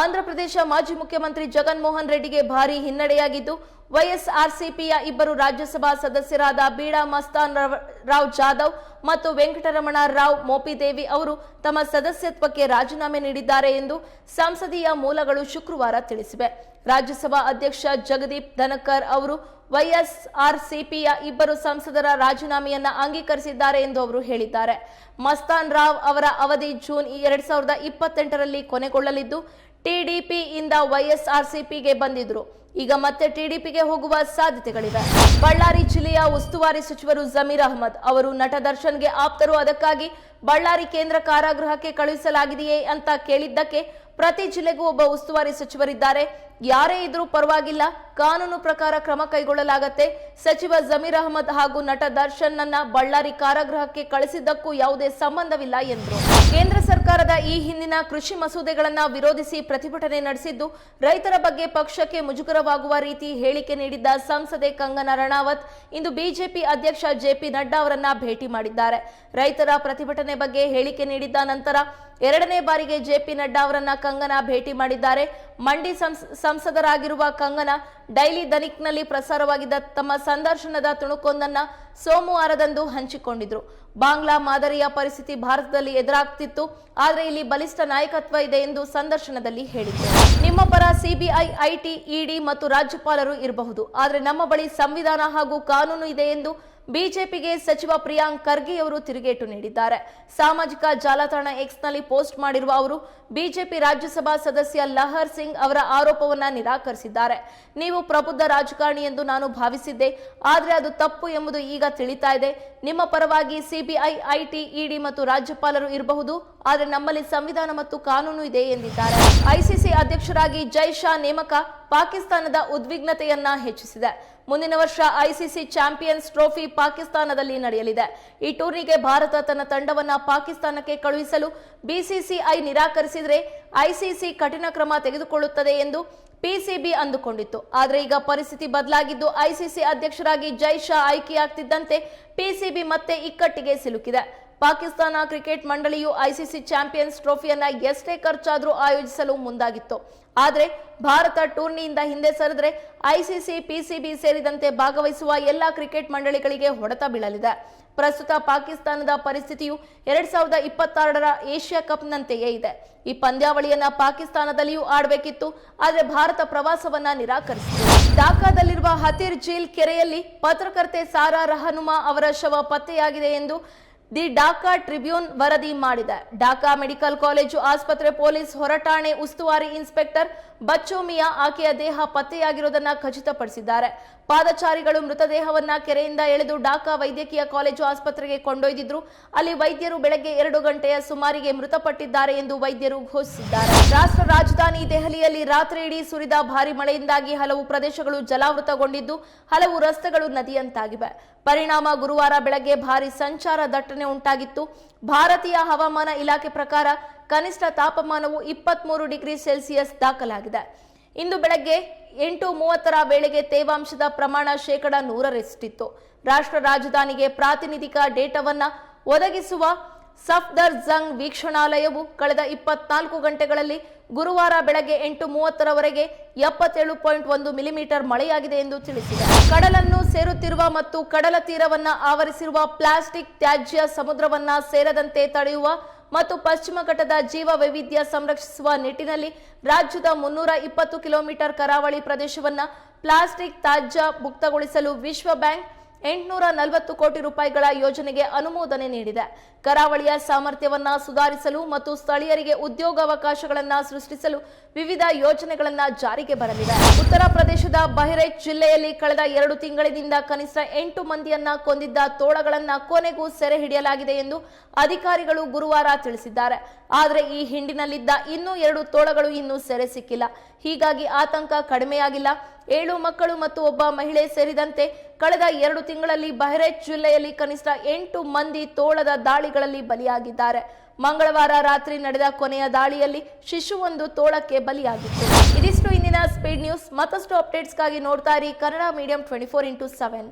ಆಂಧ್ರಪ್ರದೇಶ ಮಾಜಿ ಮುಖ್ಯಮಂತ್ರಿ ಜಗನ್ಮೋಹನ್ ರೆಡ್ಡಿಗೆ ಭಾರೀ ಹಿನ್ನಡೆಯಾಗಿದ್ದು ವೈಎಸ್ಆರ್ಸಿಪಿಯ ಇಬ್ಬರು ರಾಜ್ಯಸಭಾ ಸದಸ್ಯರಾದ ಬೀಡಾ ಮಸ್ತಾನ್ ರವ- ಜಾಧವ್ ಮತ್ತು ವೆಂಕಟರಮಣ ರಾವ್ ಮೋಪಿದೇವಿ ಅವರು ತಮ್ಮ ಸದಸ್ಯತ್ವಕ್ಕೆ ರಾಜೀನಾಮೆ ನೀಡಿದ್ದಾರೆ ಎಂದು ಸಂಸದೀಯ ಮೂಲಗಳು ಶುಕ್ರವಾರ ತಿಳಿಸಿವೆ. ರಾಜ್ಯಸಭಾ ಅಧ್ಯಕ್ಷ ಜಗದೀಪ್ ಧನಕರ್ ಅವರು ವೈಎಸ್ಆರ್ಸಿಪಿಯ ಇಬ್ಬರು ಸಂಸದರ ರಾಜೀನಾಮೆಯನ್ನ ಅಂಗೀಕರಿಸಿದ್ದಾರೆ ಎಂದು ಅವರು ಹೇಳಿದ್ದಾರೆ. ಮಸ್ತಾನ್ ರಾವ್ ಅವರ ಅವಧಿ ಜೂನ್ ಎರಡ್ ಸಾವಿರದ ಇಪ್ಪತ್ತೆಂಟರಲ್ಲಿ ಕೊನೆಗೊಳ್ಳಲಿದ್ದು ಟಿಡಿಪಿಯಿಂದ ವೈಎಸ್ಆರ್ಸಿಪಿಗೆ ಬಂದಿದ್ರು ಈಗ ಮತ್ತೆ ಟಿಡಿಪಿಗೆ ಹೋಗುವ ಸಾಧ್ಯತೆಗಳಿವೆ. ಬಳ್ಳಾರಿ ಜಿಲ್ಲೆಯ ಉಸ್ತುವಾರಿ ಸಚಿವರು ಜಮೀರ್ ಅಹಮದ್ ಅವರು ನಟ ದರ್ಶನ್ಗೆ ಆಪ್ತರು. ಅದಕ್ಕಾಗಿ ಬಳ್ಳಾರಿ ಕೇಂದ್ರ ಕಾರಾಗೃಹಕ್ಕೆ ಕಳುಹಿಸಲಾಗಿದೆಯೇ ಅಂತ ಕೇಳಿದ್ದಕ್ಕೆ ಪ್ರತಿ ಜಿಲ್ಲೆಗೂ ಒಬ್ಬ ಉಸ್ತುವಾರಿ ಸಚಿವರಿದ್ದಾರೆ. ಯಾರೇ ಇದ್ರೂ ಪರವಾಗಿಲ್ಲ, ಕಾನೂನು ಪ್ರಕಾರ ಕ್ರಮ ಕೈಗೊಳ್ಳಲಾಗತ್ತೆ. ಸಚಿವ ಜಮೀರ್ ಅಹಮದ್ ಹಾಗೂ ನಟ ದರ್ಶನ್ ನನ್ನ ಬಳ್ಳಾರಿ ಕಾರಾಗೃಹಕ್ಕೆ ಕಳಿಸಿದ್ದಕ್ಕೂ ಯಾವುದೇ ಸಂಬಂಧವಿಲ್ಲ ಎಂದರು. ಕೇಂದ್ರ ಸರ್ಕಾರದ ಈ ಹಿಂದಿನ ಕೃಷಿ ಮಸೂದೆಗಳನ್ನ ವಿರೋಧಿಸಿ ಪ್ರತಿಭಟನೆ ನಡೆಸಿದ್ದು, ರೈತರ ಬಗ್ಗೆ ಪಕ್ಷಕ್ಕೆ ಮುಜುಗರವಾಗುವ ರೀತಿ ಹೇಳಿಕೆ ನೀಡಿದ್ದ ಸಂಸದೆ ಕಂಗನಾ ರಣಾವತ್, ಇಂದು ಬಿಜೆಪಿ ಅಧ್ಯಕ್ಷ ಜೆಪಿ ನಡ್ಡಾ ಅವರನ್ನ ಭೇಟಿ ಮಾಡಿದ್ದಾರೆ. ರೈತರ ಪ್ರತಿಭಟನೆ ಬಗ್ಗೆ ಹೇಳಿಕೆ ನೀಡಿದ್ದ ನಂತರ ಎರಡನೇ ಬಾರಿಗೆ ಜೆಪಿ ನಡ್ಡಾ ಅವರನ್ನ ಕಂಗನಾ ಭೇಟಿ ಮಾಡಿದ್ದಾರೆ. ಮಂಡಿ ಸಂಸ್- ಸಂಸದರಾಗಿರುವ ಕಂಗನಾ ಡೈಲಿ ದನಿಕ್ನಲ್ಲಿ ಪ್ರಸಾರವಾಗಿದ್ದ ತಮ್ಮ ಸಂದರ್ಶನದ ತುಣುಕೊಂದನ್ನ ಸೋಮವಾರದಂದು ಹಂಚಿಕೊಂಡಿದ್ರು. ಬಾಂಗ್ಲಾ ಮಾದರಿಯ ಪರಿಸ್ಥಿತಿ ಭಾರತದಲ್ಲಿ ಎದುರಾಗ್ತಿತ್ತು. ಆದರೆ ಇಲ್ಲಿ ಬಲಿಷ್ಠ ನಾಯಕತ್ವ ಇದೆ ಎಂದು ಸಂದರ್ಶನದಲ್ಲಿ ಹೇಳಿದರು ನಿಮ್ಮ ಪರ ಸಿಬಿಐ, ಐಟಿ, ಇಡಿ ಮತ್ತು ರಾಜ್ಯಪಾಲರು ಇರಬಹುದು. ಆದರೆ ನಮ್ಮ ಬಳಿ ಸಂವಿಧಾನ ಹಾಗೂ ಕಾನೂನು ಇದೆ ಎಂದು ಬಿಜೆಪಿಗೆ ಸಚಿವ ಪ್ರಿಯಾಂಕ್ ಖರ್ಗೆ ಅವರು ತಿರುಗೇಟು ನೀಡಿದ್ದಾರೆ. ಸಾಮಾಜಿಕ ಜಾಲತಾಣ ಎಕ್ಸ್ನಲ್ಲಿ ಪೋಸ್ಟ್ ಮಾಡಿರುವ ಅವರು, ಬಿಜೆಪಿ ರಾಜ್ಯಸಭಾ ಸದಸ್ಯ ಲಹರ್ ಸಿಂಗ್ ಅವರ ಆರೋಪವನ್ನು ನಿರಾಕರಿಸಿದ್ದಾರೆ. ನೀವು ಪ್ರಬುದ್ಧ ರಾಜಕಾರಣಿ ಎಂದು ನಾನು ಭಾವಿಸಿದ್ದೆ. ಆದರೆ ಅದು ತಪ್ಪು ಎಂಬುದು ಈಗ ತಿಳಿತಾ ಇದೆ. ನಿಮ್ಮ ಪರವಾಗಿ ಸಿಬಿಐ, ಐಟಿ, ಇಡಿ ಮತ್ತು ರಾಜ್ಯಪಾಲರು ಇರಬಹುದು. ಆದ್ರೆ ನಮ್ಮಲ್ಲಿ ಸಂವಿಧಾನ ಮತ್ತು ಕಾನೂನು ಇದೆ ಎಂದಿದ್ದಾರೆ. ಐಸಿಸಿ ಅಧ್ಯಕ್ಷರಾಗಿ ಜೈ ಶಾ ನೇಮಕ ಪಾಕಿಸ್ತಾನದ ಉದ್ವಿಗ್ನತೆಯನ್ನ ಹೆಚ್ಚಿಸಿದೆ. ಮುಂದಿನ ವರ್ಷ ಐಸಿಸಿ ಚಾಂಪಿಯನ್ಸ್ ಟ್ರೋಫಿ ಪಾಕಿಸ್ತಾನದಲ್ಲಿ ನಡೆಯಲಿದೆ. ಈ ಟೂರ್ನಿಗೆ ಭಾರತ ತನ್ನ ತಂಡವನ್ನ ಪಾಕಿಸ್ತಾನಕ್ಕೆ ಕಳುಹಿಸಲು ಬಿಸಿಸಿಐ ನಿರಾಕರಿಸಿದರೆ ಐಸಿಸಿ ಕಠಿಣ ಕ್ರಮ ತೆಗೆದುಕೊಳ್ಳುತ್ತದೆ ಎಂದು ಪಿಸಿಬಿ ಅಂದುಕೊಂಡಿತ್ತು. ಆದರೆ ಈಗ ಪರಿಸ್ಥಿತಿ ಬದಲಾಗಿದ್ದು ಐಸಿಸಿ ಅಧ್ಯಕ್ಷರಾಗಿ ಜೈ ಶಾ ಆಯ್ಕೆಯಾಗ್ತಿದ್ದಂತೆ ಪಿಸಿಬಿ ಮತ್ತೆ ಇಕ್ಕಟ್ಟಿಗೆ ಸಿಲುಕಿದೆ. ಪಾಕಿಸ್ತಾನ ಕ್ರಿಕೆಟ್ ಮಂಡಳಿಯು ಐಸಿಸಿ ಚಾಂಪಿಯನ್ಸ್ ಟ್ರೋಫಿಯನ್ನ ಎಷ್ಟೇ ಖರ್ಚಾದರೂ ಆಯೋಜಿಸಲು ಮುಂದಾಗಿತ್ತು. ಆದರೆ ಭಾರತ ಟೂರ್ನಿಯಿಂದ ಹಿಂದೆ ಸರಿದ್ರೆ ಐಸಿಸಿ, ಪಿಸಿಬಿ ಸೇರಿದಂತೆ ಭಾಗವಹಿಸುವ ಎಲ್ಲಾ ಕ್ರಿಕೆಟ್ ಮಂಡಳಿಗಳಿಗೆ ಹೊಡೆತ ಬೀಳಲಿದೆ. ಪ್ರಸ್ತುತ ಪಾಕಿಸ್ತಾನದ ಪರಿಸ್ಥಿತಿಯು ಎರಡ್ ಸಾವಿರದ ಇಪ್ಪತ್ತಾರರ ಏಷ್ಯಾ ಕಪ್ನಂತೆಯೇ ಇದೆ. ಈ ಪಂದ್ಯಾವಳಿಯನ್ನ ಪಾಕಿಸ್ತಾನದಲ್ಲಿಯೂ ಆಡಬೇಕಿತ್ತು. ಆದರೆ ಭಾರತ ಪ್ರವಾಸವನ್ನ ನಿರಾಕರಿಸಿದೆ. ಢಾಕಾದಲ್ಲಿರುವ ಹತಿರ್ ಜೀಲ್ ಕೆರೆಯಲ್ಲಿ ಪತ್ರಕರ್ತೆ ಸಾರಾ ರಹನುಮಾ ಅವರ ಶವ ಪತ್ತೆಯಾಗಿದೆ ಎಂದು ದಿ ಡಾಕಾ ಟ್ರಿಬ್ಯೂನ್ ವರದಿ ಮಾಡಿದೆ. ಡಾಕಾ ಮೆಡಿಕಲ್ ಕಾಲೇಜು ಆಸ್ಪತ್ರೆ ಪೊಲೀಸ್ ಹೊರಠಾಣೆ ಉಸ್ತುವಾರಿ ಇನ್ಸ್ಪೆಕ್ಟರ್ ಬಚ್ಚು ಮಿಯಾ ಆಕೆಯ ದೇಹ ಪತ್ತೆಯಾಗಿರುವುದನ್ನು ಖಚಿತಪಡಿಸಿದ್ದಾರೆ. ಪಾದಚಾರಿಗಳು ಮೃತದೇಹವನ್ನ ಕೆರೆಯಿಂದ ಎಳೆದು ಡಾಕಾ ವೈದ್ಯಕೀಯ ಕಾಲೇಜು ಆಸ್ಪತ್ರೆಗೆ ಕೊಂಡೊಯ್ದಿದ್ರು. ಅಲ್ಲಿ ವೈದ್ಯರು ಬೆಳಗ್ಗೆ ಎರಡು ಗಂಟೆಯ ಸುಮಾರಿಗೆ ಮೃತಪಟ್ಟಿದ್ದಾರೆ ಎಂದು ವೈದ್ಯರು ಘೋಷಿಸಿದ್ದಾರೆ. ರಾಷ್ಟ್ರ ರಾಜಧಾನಿ ದೆಹಲಿಯಲ್ಲಿ ರಾತ್ರಿ ಇಡೀ ಸುರಿದ ಭಾರಿ ಮಳೆಯಿಂದಾಗಿ ಹಲವು ಪ್ರದೇಶಗಳು ಜಲಾವೃತಗೊಂಡಿದ್ದು, ಹಲವು ರಸ್ತೆಗಳು ನದಿಯಂತಾಗಿವೆ. ಪರಿಣಾಮ ಗುರುವಾರ ಬೆಳಗ್ಗೆ ಭಾರಿ ಸಂಚಾರ ದಟ್ಟಣೆ ಉಂಟಾಗಿತ್ತು. ಭಾರತೀಯ ಹವಾಮಾನ ಇಲಾಖೆ ಪ್ರಕಾರ ಕನಿಷ್ಠ ತಾಪಮಾನವು ಇಪ್ಪತ್ಮೂರು ಡಿಗ್ರಿ ಸೆಲ್ಸಿಯಸ್ ದಾಖಲಾಗಿದೆ. ಇಂದು ಬೆಳಗ್ಗೆ ಎಂಟು ಮೂವತ್ತರ ವೇಳೆಗೆ ತೇವಾಂಶದ ಪ್ರಮಾಣ ಶೇಕಡ ನೂರರಷ್ಟಿತ್ತು. ರಾಷ್ಟ್ರ ರಾಜಧಾನಿಗೆ ಪ್ರಾತಿನಿಧಿಕ ಡೇಟಾವನ್ನ ಒದಗಿಸುವ ಸಫ್ದರ್ ಜಂಗ್ ವೀಕ್ಷಣಾಲಯವು ಕಳೆದ ಇಪ್ಪತ್ನಾಲ್ಕು ಗಂಟೆಗಳಲ್ಲಿ ಗುರುವಾರ ಬೆಳಗ್ಗೆ ಎಂಟು ಮೂವತ್ತರವರೆಗೆ ಎಪ್ಪತ್ತೇಳು ಪಾಯಿಂಟ್ ಒಂದು ಮಿಲಿಮೀಟರ್ ಮಳೆಯಾಗಿದೆ ಎಂದು ತಿಳಿಸಿದೆ. ಕಡಲನ್ನು ಸೇರುತ್ತಿರುವ ಮತ್ತು ಕಡಲ ತೀರವನ್ನ ಆವರಿಸಿರುವ ಪ್ಲಾಸ್ಟಿಕ್ ತ್ಯಾಜ್ಯ ಸಮುದ್ರವನ್ನ ಸೇರದಂತೆ ತಡೆಯುವ ಮತ್ತು ಪಶ್ಚಿಮ ಘಟ್ಟದ ಜೀವ ವೈವಿಧ್ಯ ಸಂರಕ್ಷಿಸುವ ನಿಟ್ಟಿನಲ್ಲಿ ರಾಜ್ಯದ ಮುನ್ನೂರ ಇಪ್ಪತ್ತು ಕಿಲೋಮೀಟರ್ ಕರಾವಳಿ ಪ್ರದೇಶವನ್ನ ಪ್ಲಾಸ್ಟಿಕ್ ತ್ಯಾಜ್ಯ ಮುಕ್ತಗೊಳಿಸಲು ವಿಶ್ವ ಬ್ಯಾಂಕ್ ಎಂಟುನೂರ ನಲವತ್ತು ಕೋಟಿ ರೂಪಾಯಿಗಳ ಯೋಜನೆಗೆ ಅನುಮೋದನೆ ನೀಡಿದೆ. ಕರಾವಳಿಯ ಸಾಮರ್ಥ್ಯವನ್ನ ಸುಧಾರಿಸಲು ಮತ್ತು ಸ್ಥಳೀಯರಿಗೆ ಉದ್ಯೋಗಾವಕಾಶಗಳನ್ನು ಸೃಷ್ಟಿಸಲು ವಿವಿಧ ಯೋಜನೆಗಳನ್ನು ಜಾರಿಗೆ ಬರಲಿದೆ. ಉತ್ತರ ಪ್ರದೇಶದ ಬಹಿರೈಚ್ ಜಿಲ್ಲೆಯಲ್ಲಿ ಕಳೆದ ಎರಡು ತಿಂಗಳಿನಿಂದ ಕನಿಷ್ಠ ಎಂಟು ಮಂದಿಯನ್ನ ಕೊಂದಿದ್ದ ತೋಳಗಳನ್ನು ಕೊನೆಗೂ ಸೆರೆ ಹಿಡಿಯಲಾಗಿದೆ ಎಂದು ಅಧಿಕಾರಿಗಳು ಗುರುವಾರ ತಿಳಿಸಿದ್ದಾರೆ. ಆದರೆ ಈ ಹಿಂಡಿನಲ್ಲಿದ್ದ ಇನ್ನೂ ಎರಡು ತೋಳಗಳು ಇನ್ನೂ ಸೆರೆ ಸಿಕ್ಕಿಲ್ಲ. ಹೀಗಾಗಿ ಆತಂಕ ಕಡಿಮೆಯಾಗಿಲ್ಲ. ಏಳು ಮಕ್ಕಳು ಮತ್ತು ಒಬ್ಬ ಮಹಿಳೆ ಸೇರಿದಂತೆ ಕಳೆದ ಎರಡು ತಿಂಗಳಲ್ಲಿ ಬಹರೇಜ್ ಜಿಲ್ಲೆಯಲ್ಲಿ ಕನಿಷ್ಠ ಎಂಟು ಮಂದಿ ತೋಳದ ದಾಳಿಗಳಲ್ಲಿ ಬಲಿಯಾಗಿದ್ದಾರೆ. ಮಂಗಳವಾರ ರಾತ್ರಿ ನಡೆದ ಕೊನೆಯ ದಾಳಿಯಲ್ಲಿ ಶಿಶುವೊಂದು ತೋಳಕ್ಕೆ ಬಲಿಯಾಗಿತ್ತು. ಇದಿಷ್ಟು ಇಂದಿನ ಸ್ಪೀಡ್ ನ್ಯೂಸ್ ಮತ್ತಷ್ಟು ಅಪ್ಡೇಟ್ಸ್ಗಾಗಿ ನೋಡ್ತಾ ಇರಿ Kannada medium twenty four into seven